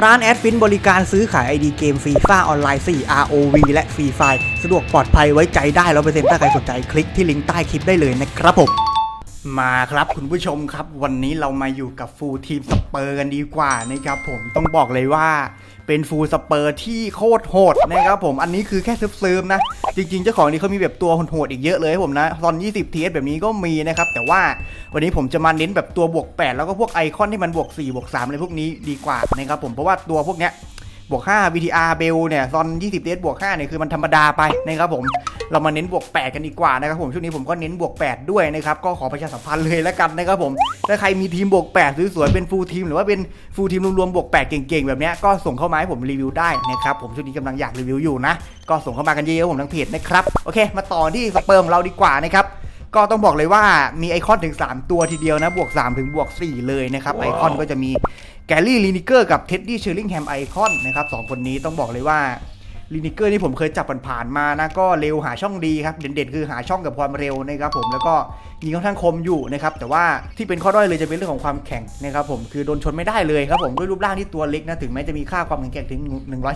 ร้านแอดฟินบริการซื้อขาย ID เกมฟรีฟ้าออนไลน์ 4 ROV และฟรีไฟสะดวกปลอดภัยไว้ใจได้ร้อเปอร์เซ็นต์ถ้าใครสนใจคลิกที่ลิงก์ใต้คลิปได้เลยนะครับผม มาครับคุณผู้ชมครับวันนี้เรามาอยู่กับฟูลทีมสเปอร์กันดีกว่านะครับผมต้องบอกเลยว่าเป็นฟูลสเปอร์ที่โคตรโหดนะครับผมอันนี้คือแค่ซิร์ฟๆนะ จริงๆ เจ้าของนี้เขามีแบบตัวโหดๆอีกเยอะเลยผมนะ ตอน 20 TS แบบนี้ก็มีนะครับ แต่ว่าวันนี้ผมจะมาเน้นแบบตัวบวก 8 แล้วก็พวกไอคอนที่มันบวก4บวก3อะไรพวกนี้ดีกว่านะครับผมเพราะว่าตัวพวกเนี้ย บวก 5 VTR เบลเนี่ยตอน 20 เดบวก 5 เนี่ย คือมันธรรมดาไปนะครับผม เรามาเน้นบวก 8 กันดีกว่านะครับผม ช่วงนี้ผมก็เน้นบวก 8 ด้วยนะครับ ก็ขอประชาสัมพันธ์เลยแล้วกันนะครับผม ถ้าใครมีทีมบวก 8 สวยๆ เป็นฟูลทีม หรือว่าเป็นฟูลทีมรวมๆ บวก 8 เก่งๆ แบบนี้ก็ส่งเข้ามาให้ผมรีวิวได้นะครับผม ช่วงนี้กำลังอยากรีวิวอยู่นะ ก็ส่งเข้ามากันเยอะๆผมทั้งเพจนะครับ โอเค มาต่อที่สเปิร์มเราดีกว่านะครับ ก็ต้องบอกเลยว่ามีไอคอนถึง 3 ตัวทีเดียวนะ บวก 3 ถึงบวก 4 เลยนะครับ ไอคอนก็จะมีแกลลี่ลีนิเกอร์กับเท็ดดี้เชอร์ลิงแฮมไอคอนนะครับสองคนนี้ต้องบอกเลยว่า ลีนิเกอร์นี่ผมเคยจับผ่านๆมานะก็เร็วหาช่องดีครับเด่นๆคือหาช่องกับความเร็วนะครับผมแล้วก็ยิงค่อนข้างคมอยู่นะครับแต่ว่าที่เป็นข้อด้อยเลยจะเป็นเรื่องของความแข็งนะครับผมคือโดนชนไม่ได้เลยครับผมด้วยรูปร่างที่ตัวเล็กนะถึงแม้จะมีค่าความแข็งแกร่งถึง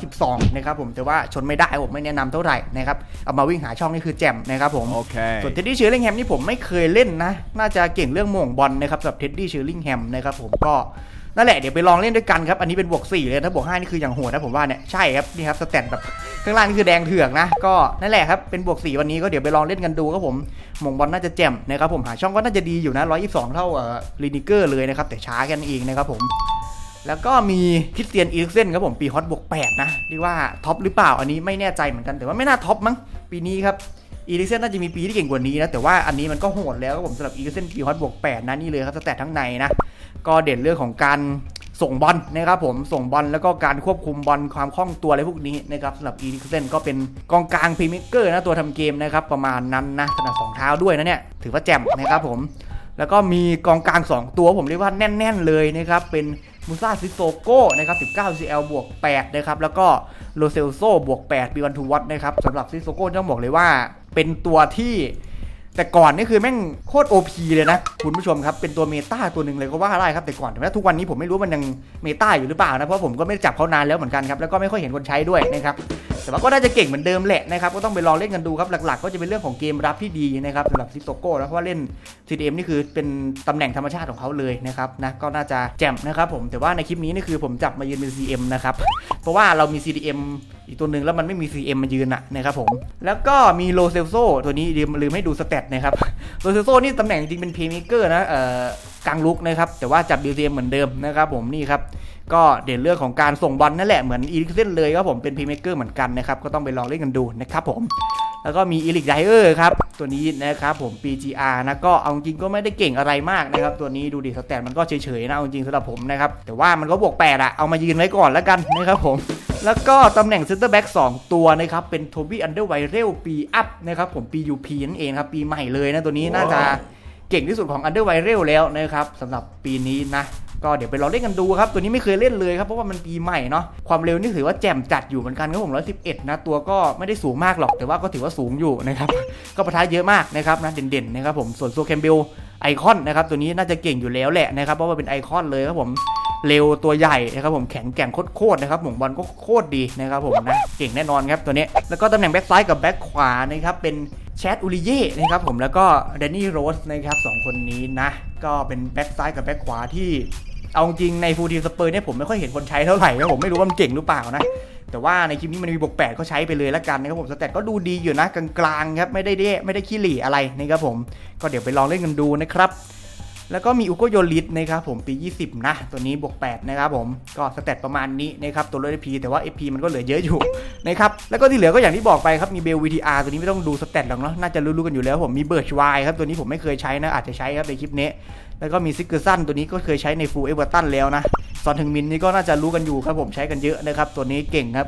112 นะครับผมแต่ว่าชนไม่ได้ผมไม่แนะนำเท่าไหร่นะครับเอามาวิ่งหาช่องนี่คือแจ่มนะครับผม Okay. ส่วนเท็ดดี้เชอร์ลิงแฮมนี่ผมไม่เคยเล่นนะน่าจะเก่งเรื่องโหม่งบอลนะครับสำหรับเท็ดดี้เชอร์ลิงแฮมนะครับผมก็ นั่นแหละเดี๋ยวไปลองเล่นด้วยกันครับ อันนี้เป็นบวก4เลยถ้าบวก5นี่คืออย่างโหดนะผมว่าเนี่ยใช่ครับนี่ครับสแตทแบบข้างล่างนี่คือแดงเถือกนะ ก็นั่นแหละครับเป็นบวก4วันนี้ก็เดี๋ยวไปลองเล่นกันดูครับผมหม่งบอลน่าจะแจ่มนะครับผมหาช่องก็น่าจะดีอยู่นะ122 เท่าเอ่อลีนิเกอร์เลยนะครับแต่ช้ากันเองนะครับผมแล้วก็มีคริสเตียนอีริกเซนครับผมปีฮอตบวก8นะเรียกว่าท็อปหรือเปล่าอันนี้ไม่แน่ใจเหมือนกันแต่ว่าไม่น่าท็อปมั้งปีนี้ครับอีริกเซนน่าจะมีปีที่เก่งกว่านี้นะแต่ว่าอันนี้มันก็โหดแล้วครับผมสำหรับอีริเซนปีฮอตบวก8นะนี่เลยครับสแตททั้งในนะ ก็เด่นเรื่องของการส่งบอลนะครับผมส่งบอลแล้วก็การควบคุมบอลความคล่องตัวอะไรพวกนี้นะครับสำหรับอีริกเซนก็เป็นกองกลางพรีเมเกอร์นะตัวทำเกมนะครับประมาณนั้นนะขนาดสองเท้าด้วยนะเนี่ยถือว่าแจ่มนะครับผมแล้วก็มีกองกลาง 2 ตัวผมเรียกว่าแน่น ๆ เลยนะครับ เป็นมูซาซิโซโก้นะครับ19 CL บวก8นะครับแล้วก็โลเซลโซบวก8ปีวันทูวัตนะครับสำหรับซิโซโก้ต้องบอกเลยว่า เป็นตัวที่ แต่ก่อนนี่คือแม่งโคตรโอพีเลยนะ คุณผู้ชมครับ เป็นตัวเมตาตัวหนึ่งเลยก็ว่าได้ครับแต่ก่อนแต่ว่าทุกวันนี้ผมไม่รู้มันยังเมตาอยู่หรือเปล่านะเพราะผมก็ไม่ได้จับเขานานแล้วเหมือนกันครับแล้วก็ไม่ค่อยเห็นคนใช้ด้วยนะครับ แต่ว่าก็น่าจะเก่งเหมือนเดิมแหละนะครับก็ต้องไปลองเล่นกันดูครับหลักๆ ก็จะเป็นเรื่องของเกมรับที่ดีนะครับสำหรับซิโซโก้นะเพราะว่าเล่น CDM นี่คือเป็นตำแหน่งธรรมชาติของเขาเลยนะครับนะก็น่าจะแจ่มนะครับผมแต่ว่าในคลิปนี้นี่คือผมจับมายืนเป็น CM นะครับเพราะว่าเรามี CDM อีกตัวหนึ่งแล้วมันไม่มี CM มายืนอะนะครับผมแล้วก็มีโลเซลโซตัวนี้ลืมลืมให้ดูสเตตนะครับโรเซลโซนี่ตำแหน่งจริงเป็นเพย์เมเกอร์นะเอ่อกลางลุกนะครับแต่ว่าจับดีเซมเหมือนเดิมนะครับผมนี่ครับ ก็เด่นเรื่องของการส่งบอลนั่นแหละเหมือนอีริกเซนเลยครับผมเป็นพย์เมเกอร์เหมือนกันนะครับก็ต้องไปลองเล่นกันดูนะครับผมแล้วก็มีอีลิกไดเออร์ครับตัวนี้นะครับผม PGR นะก็เอาจริงก็ไม่ได้เก่งอะไรมากนะครับตัวนี้ดูดิสแตทมันก็เฉยๆนะเอาจริงสำหรับผมนะครับแต่ว่ามันก็บวก8อะเอามายืนไว้ก่อนแล้วกันนะครับผมแล้วก็ตำแหน่งเซนเตอร์แบ็ก2ตัวนะครับเป็นโทบี้อันเดอร์ไวเรลปีอัพนะครับผม PUP นั่นเองครับปีใหม่เลยนะตัวนี้น่าจะ เก่งที่สุดของอันเดอร์ไวเรลแล้วนะครับสำหรับปีนี้นะก็เดี๋ยวไปลองเล่นกันดูครับ ตัวนี้ไม่เคยเล่นเลยครับ เพราะว่ามันปีใหม่เนาะความเร็วนี่ถือว่าแจ่มจัดอยู่เหมือนกันครับผม 111 นะ ตัวก็ไม่ได้สูงมากหรอก แต่ว่าก็ถือว่าสูงอยู่นะครับ ก็ประทะเยอะมากนะครับนะ เด่นๆนะครับผม ส่วนโซแคมเบลไอคอนนะครับ ตัวนี้น่าจะเก่งอยู่แล้วแหละนะครับ เพราะว่าเป็นไอคอนเลยครับผมเร็วตัวใหญ่นะครับผมแข็งแกร่งโคตรๆนะครับหม่งบอลก็โคตรดีนะครับผมนะเก่งแน่นอนครับตัวนี้แล้วก็ตำแหน่งแบ็กซ้ายกับแบ็กขวานะครับเป็น แชทอุลิเย่นะครับผมแล้วก็แดนนี่โรสนะครับสองคนนี้นะ ก็เป็นแบ็กซ้ายกับแบ็กขวาที่เอาจริงในฟูลทีมสเปอร์เนี่ยผมไม่ค่อยเห็นคนใช้เท่าไหร่นะผมไม่รู้ว่ามันเก่งหรือเปล่านะ แต่ว่าในคลิปนี้มันมีบวก8ก็ใช้ไปเลยละกันนะครับผมสแตทก็ดูดีอยู่นะกลางๆครับไม่ได้เด้ไม่ได้ขี้หลี่อะไรนะครับผมก็เดี๋ยวไปลองเล่นกันดูนะครับ แล้วก็มีอุโกโยลิสนะครับผมปี 20 นะ ตัวนี้บวก 8 นะครับผม ก็สเตตประมาณนี้นะครับตัวลด FP แต่ว่า FP มันก็เหลือเยอะอยู่นะครับ แล้วก็ที่เหลือก็อย่างที่บอกไปครับ มีเบล VTR ตัวนี้ไม่ต้องดูสเตตหรอกเนาะ น่าจะรู้ๆกันอยู่แล้วผม มีเบิร์ชไวครับ ตัวนี้ผมไม่เคยใช้นะ อาจจะใช้ครับในคลิปนี้ แล้วก็มีซิกเกอร์ซันตัวนี้ก็เคยใช้ในฟูลเอเวอร์ตันแล้วนะซอนถึงมินนี่ก็น่าจะรู้กันอยู่ครับผมใช้กันเยอะนะครับตัวนี้เก่งครับ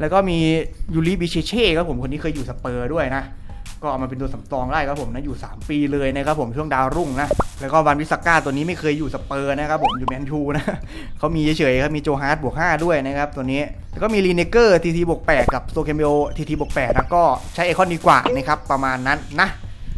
แล้วก็มียูริบิเชเช่ครับผมคนนี้เคยอยู่สเปอร์ด้วยนะ ก็เอามาเป็นตัวสำรองได้ครับผมนะอยู่ 3 ปีเลยนะครับผมช่วงดาวรุ่งนะแล้วก็วันวิสก้าตัวนี้ไม่เคยอยู่สเปอร์นะครับผมอยู่แมนยูนะเขามีเฉยๆครับมีโจฮาร์ดบวก5ด้วยนะครับตัวนี้แล้วก็มีรีเนเกอร์ทีทีบวก8กับโซเคมเบลทีทีบวก8นะก็ใช้ไอคอนดีกว่านะครับประมาณนั้นนะ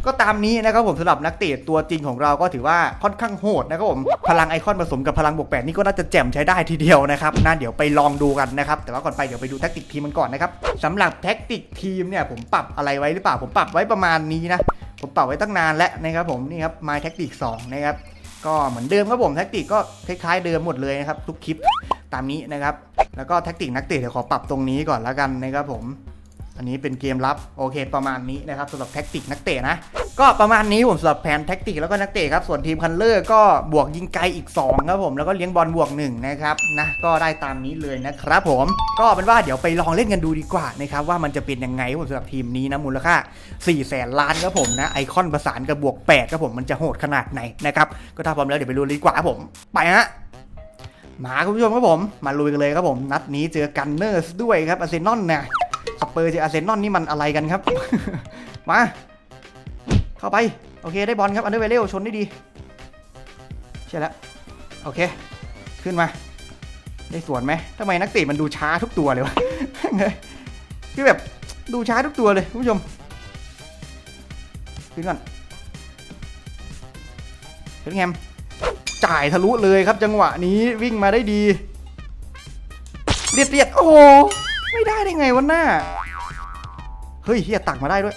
ก็ตามนี้นะครับผมสำหรับนักเตะตัวจริงของเราก็ถือว่าค่อนข้างโหดนะครับผมพลังไอคอนผสมกับพลังบวกแปดนี่ก็น่าจะแจ่มใช้ได้ทีเดียวนะครับน่าเดี๋ยวไปลองดูกันนะครับแต่ว่าก่อนไปเดี๋ยวไปดูแท็กติกทีมมันก่อนนะครับสำหรับแท็กติกทีมเนี่ยผมปรับอะไรไว้หรือเปล่าผมปรับไว้ประมาณนี้นะผมปรับไว้ตั้งนานแล้วนะครับผมนี่ครับ My Tactic 2นะครับก็เหมือนเดิมครับผมแท็กติกก็คล้ายๆเดิมหมดเลยนะครับทุกคลิปตามนี้นะครับแล้วก็แท็กติกนักเตะเดี๋ยวขอปรับตรงนี้ก่อนแล้วกันนะครับผม อันนี้เป็นเกมลับโอเคประมาณนี้นะครับสำหรับแท็กติกนักเตะนะก็ประมาณนี้ผมสำหรับแผนแท็กติกแล้วก็นักเตะครับส่วนทีมคันเลอร์ก็บวกยิงไกลอีก2ครับผมแล้วก็เลี้ยงบอลบวก1นะครับนะก็ได้ตามนี้เลยนะครับผมก็เป็นว่าเดี๋ยวไปลองเล่นกันดูดีกว่านะครับว่ามันจะเป็นยังไงผมสำหรับทีมนี้นะมูลค่า4แสนล้านครับผมนะไอคอนประสานกับบวก8ครับผมมันจะโหดขนาดไหนนะครับก็ถ้าพร้อมแล้วเดี๋ยวไปดูเลยดีกว่าครับผมไปฮะมาคุณผู้ชมครับผม มาลุยกันเลยครับผม นัดนี้เจอกันเนอร์สด้วยครับอาร์เซนอลนี่ย สเปอร์เจออาร์เซนอลนี่มันอะไรกันครับ มา เข้าไป โอเคได้บอลครับอันเดอร์เวเรลชนได้ดีใช่แล้ว โอเค ขึ้นมา ได้สวนไหมทำไมนักเตะมันดูช้าทุกตัวเลยวะคือแบบดูช้าทุกตัวเลยคุณผู้ชมขึ้นก่อนเฮลแฮมจ่ายทะลุเลยครับจังหวะนี้วิ่งมาได้ดี เรียดเรียดๆโอ้โห ไม่ได้ได้ไงวะหน้า เฮ้ยเฮียตักมาได้ด้วย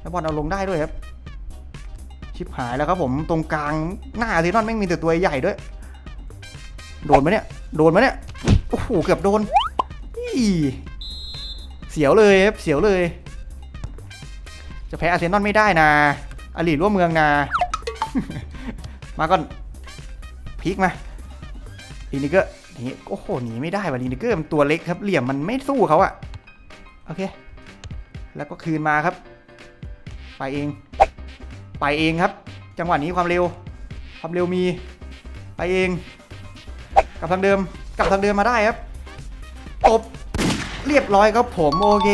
แล้วบอลเอาลงได้ด้วยครับ ชิบหายแล้วครับผมตรงกลางหน้าอาร์เซนอนแม่งมีแต่ตัวใหญ่ด้วย โดนไหมเนี่ย โดนไหมเนี่ย โอ้โหเกือบโดนอีเสียวเลยครับเสียวเลย จะแพ้อาร์เซนอลไม่ได้นะอลีร่วมเมืองนะ มาก่อนพลิกมาลีนิเกอร์ นีโอ้โหหนีไม่ได้ว่ะลีนิเกอร์มันตัวเล็กครับเหลี่ยมมันไม่สู้เขาอะโอเค แล้วก็คืนมาครับ ไปเอง ไปเองครับ จังหวะนี้ความเร็ว ความเร็วมี ไปเอง กลับทางเดิม กลับทางเดิมมาได้ครับตบเรียบร้อยครับผมโอเค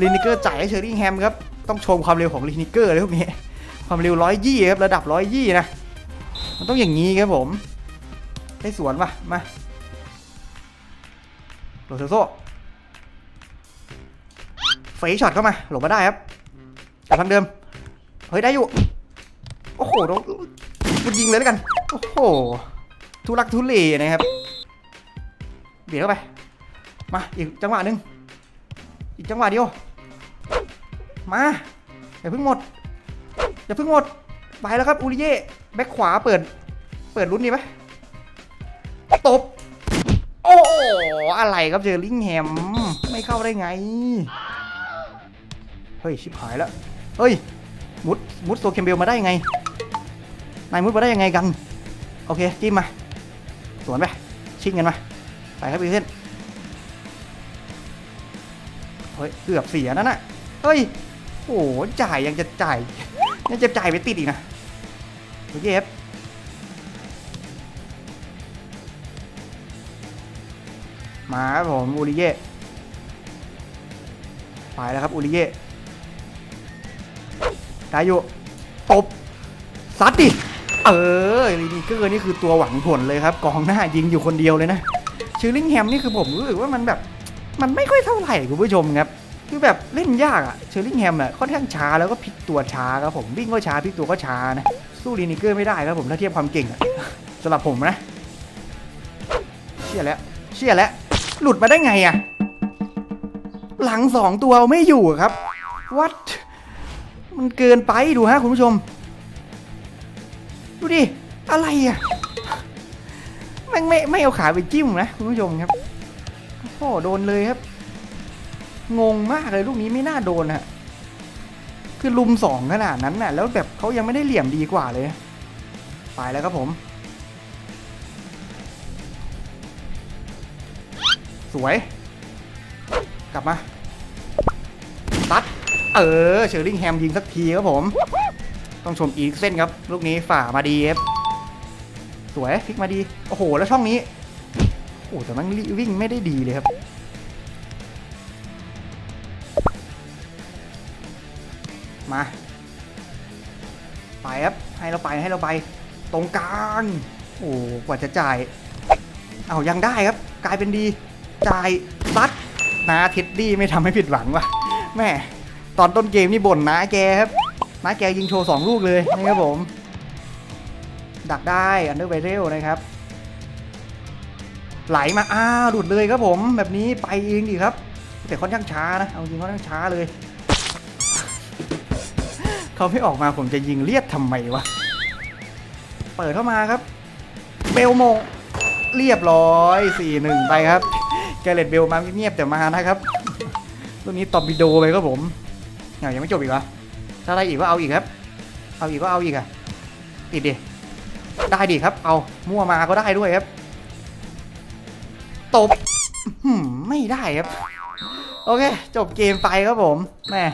ลินิเกอร์จ่ายให้เชอร์ริงแฮมครับต้องชมความเร็วของลินิเกอร์เลยพวกนี้ความเร็วร้อยยี่ครับระดับร้อยยี่นะมันต้องอย่างนี้ครับผม ได้สวนปะมา โรเซโซเฟยช็อตเข้ามา หลบมาได้ครับกลับทางเดิม เฮ้ย ได้อยู่ โอ้โหต้องมันยิงเลยแล้วกัน โอ้โห ทุลักทุเลนะครับ เบียดเข้าไป มา อีกจังหวะหนึ่งอีกจังหวะเดียว มา อย่าเพิ่งหมด อย่าเพิ่งหมด ไปแล้วครับอูริเย่ แบ็คขวาเปิด เปิดรุ่นนี้ไหมตบ อะไรครับเจอลิงแฮมไม่เข้าได้ไง เฮ้ยชิบหายแล้วเฮ้ยมุดมุดโซเคมเบลมาได้ยังไงนายมุดมาได้ยังไงกัน โอเคจิ้มมาสวนไปชิงกันมาไปครับพี่เส้นเฮ้ยเกือบเสียนั่นน่ะเฮ้ยโอ้โหจ่ายยังจะจ่ายยังจะจ่ายไปติดอีกนะโอเคครับ มาครับผมอูริเย่ไปแล้วครับอูริเย่ได้อยู่ตบซัดดิเออลีนีเกอร์นี่คือตัวหวังผลเลยครับกองหน้ายิงอยู่คนเดียวเลยนะชื่อลิงแฮมนี่คือผมรู้สึกว่ามันแบบมันไม่ค่อยเท่าไหร่คุณผู้ชมครับคือแบบเล่นยากอะเชอร์ลิงแฮมอะค่อนข้างช้าแล้วก็พลิกตัวช้าครับผมวิ่งก็ช้าพลิกตัวก็ช้านะสู้ลีนิเกอร์ไม่ได้ครับผมถ้าเทียบความเก่งอะสำหรับผมนะ เชี่ยแล้ว เชี่ยแล้ว หลุดมาได้ไงอะหลังสองตัวเอาไม่อยู่ครับวัดมันเกินไปดูฮะคุณผู้ชม ดูดิ อะไรอะแม่ไม่ไม่เอาขาไปจิ้มนะคุณผู้ชมครับโอ้โหโดนเลยครับ งงมากเลยลูกนี้ไม่น่าโดนอะคือลุมสองขนาดนั้นน่ะ แล้วแบบเขายังไม่ได้เหลี่ยมดีกว่าเลย ไปแล้วครับผม สวย กลับมา ตัด เออ เชอร์ลิงแฮมยิงสักทีครับผม ต้องชมอีกเส้นครับ ลูกนี้ฝ่ามาดีครับสวยพลิกมาดี โอ้โห แล้วช่องนี้ โอ้แต่มันวิ่งไม่ได้ดีเลยครับ มา ไปครับ ให้เราไปให้เราไป ตรงกลาง โอ้กว่าจะจ่าย เอายังได้ครับ กลายเป็นดี จ่ายซัดนาเท็ดดี้ไม่ทำให้ผิดหวังว่ะแม่ตอนต้นเกมนี่บ่นนาแกครับมาแกยิงโชว์ 2 ลูกเลยนะครับผม ดักได้อันเดอร์ไวเรลนะครับ ไหลมาอ้าหลุดเลยครับผม แบบนี้ไปเองดีครับ แต่ค่อนข้างช้านะ เอาจริงค่อนข้างช้าเลย เขาไม่ออกมาผมจะยิงเลียดทำไมวะ เปิดเข้ามาครับ เบลโมงเรียบร้อย 4 1 ไปครับ แกเลตเบลมาเงียบแต่มานะครับตัวนี้ตอมบิโดไปครับผมอ้าวยังไม่จบอีกเหรอถ้าได้อีกก็เอาอีกครับ เอาอีกก็เอาอีกอะติดดิได้ดิครับ เอามั่วมาก็ได้ด้วยครับตบไม่ได้ครับ โอเค จบเกมไปครับผมแม่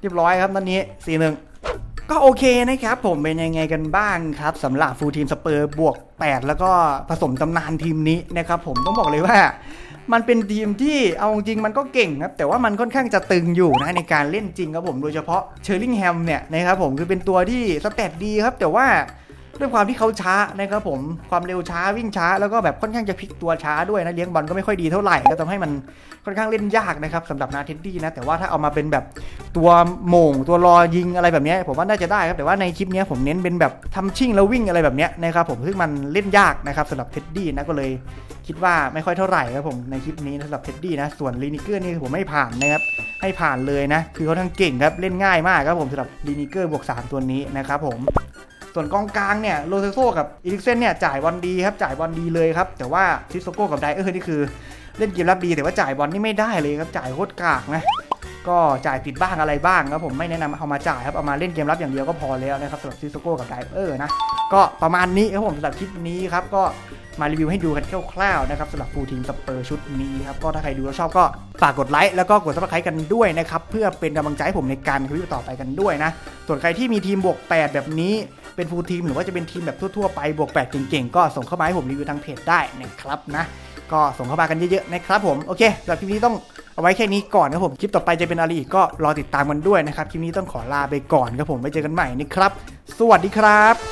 เรียบร้อยครับตอนนี้4 1ก็โอเคนะครับผมเป็นยังไงกันบ้างครับสำหรับฟูลทีมสเปอร์บวก 8 แล้วก็ผสมตำนานทีมนี้นะครับผมต้องบอกเลยว่า มันเป็นทีมที่เอาจริงมันก็เก่งครับแต่ว่ามันค่อนข้างจะตึงอยู่นะในการเล่นจริงครับผมโดยเฉพาะเชอร์ลิงแฮมเนี่ยนะครับผมคือเป็นตัวที่สเตตดีครับแต่ว่า ด้วยความที่เขาช้านะครับผมความเร็วช้าวิ่งช้าแล้วก็แบบค่อนข้างจะพลิกตัวช้าด้วยนะเลี้ยงบอลก็ไม่ค่อยดีเท่าไหร่ก็ทำให้มันค่อนข้างเล่นยากนะครับสำหรับนาเทดดี้นะแต่ว่าถ้าเอามาเป็นแบบตัวโมงตัวรอยิงอะไรแบบนี้ผมว่าน่าจะได้ครับแต่ว่าในคลิปนี้ผมเน้นเป็นแบบทำชิ่งแล้ววิ่งอะไรแบบนี้นะครับผมซึ่งมันเล่นยากนะครับสำหรับเท็ดดี้นะก็เลยคิดว่าไม่ค่อยเท่าไหร่ครับผมในคลิปนี้สำหรับเท็ดดี้นะส่วนลีนิเกอร์นี่ผมไม่ผ่านนะครับให้ผ่านเลยนะคือเขาทั้งเก่งครับเล่นง่ายมากครับผมสำหรับลีนิเกอร์บวก3ตัวนี้นะครับผม ส่วนกองกลางเนี่ยโรเซโซกับอีลิกเซนเนี่ยจ่ายบอลดีครับจ่ายบอลดีเลยครับแต่ว่าซิสโก้กับไดเออร์นี่คือเล่นเกมรับดีแต่ว่าจ่ายบอลนี่ไม่ได้เลยครับจ่ายโคตรกากนะก็จ่ายผิดบ้างอะไรบ้างครับผมไม่แนะนำเอามาจ่ายครับเอามาเล่นเกมรับอย่างเดียวก็พอแล้วนะครับสำหรับซิสโก้กับไดเออร์นะ ก็ประมาณนี้ครับผมสำหรับคลิปนี้ครับก็มารีวิวให้ดูกันคร่าวๆนะครับสำหรับฟูลทีมสเปอร์ชุดนี้ครับก็ถ้าใครดูแล้วชอบก็ฝากกดไลค์แล้วก็กดซับสไครต์กันด้วยนะครับ เพื่อเป็นกำลังใจให้ผมในการคลิปต่อไปกันด้วยนะ ส่วนใครที่มีทีมบวก 8 แบบนี้เป็นฟูลทีมหรือว่าจะเป็นทีมแบบทั่วๆไปบวก 8 เก่งๆ ก็ส่งเข้ามาให้ผมรีวิวทางเพจได้นะครับนะก็ส่งเข้ามากันเยอะๆนะครับผมโอเคสำหรับคลิปนี้ต้องเอาไว้แค่นี้ก่อนนะครับผมคลิปต่อไปจะเป็นอะไรอีกก็รอติดตามกันด้วยนะครับคลิปนี้ต้องขอลาไปก่อนครับผมไว้เจอกันใหม่นะครับ สวัสดีครับ